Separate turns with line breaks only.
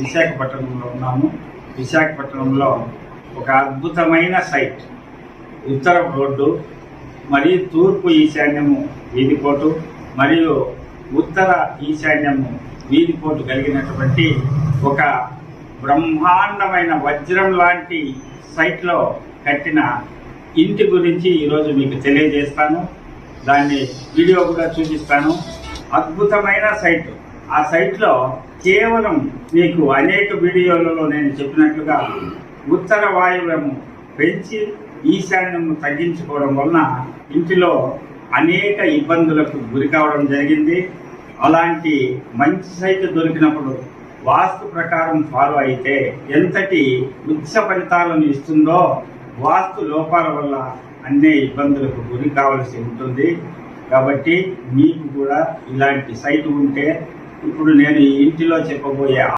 విశాఖపట్నంలో ఉన్నాము. విశాఖపట్నంలో ఒక అద్భుతమైన సైట్. ఉత్తర రోడ్డు మరియు తూర్పు ఈశాన్యము వీధిపోటు మరియు ఉత్తర ఈశాన్యము వీధిపోటు కలిగినటువంటి ఒక బ్రహ్మాండమైన వజ్రం లాంటి సైట్లో కట్టిన ఇంటి గురించి ఈరోజు మీకు తెలియజేస్తాను. దాన్ని వీడియో కూడా చూపిస్తాను. అద్భుతమైన సైట్. ఆ సైట్లో కేవలం మీకు అనేక వీడియోలలో నేను చెప్పినట్లుగా ఉత్తర వాయువ్యము పెంచి ఈశాన్యము తగ్గించుకోవడం వలన ఇంటిలో అనేక ఇబ్బందులకు గురి కావడం జరిగింది. అలాంటి మంచి సైట్ దొరికినప్పుడు వాస్తు ప్రకారం ఫాలో అయితే ఎంతటి ఉచ్చ ఫలితాలను ఇస్తుందో వాస్తు లోపాల వల్ల అన్నే ఇబ్బందులకు గురి కావలసి ఉంటుంది. కాబట్టి మీకు కూడా ఇలాంటి సైట్ ఉంటే ఇప్పుడు నేను ఇంటిలో చెప్పబోయే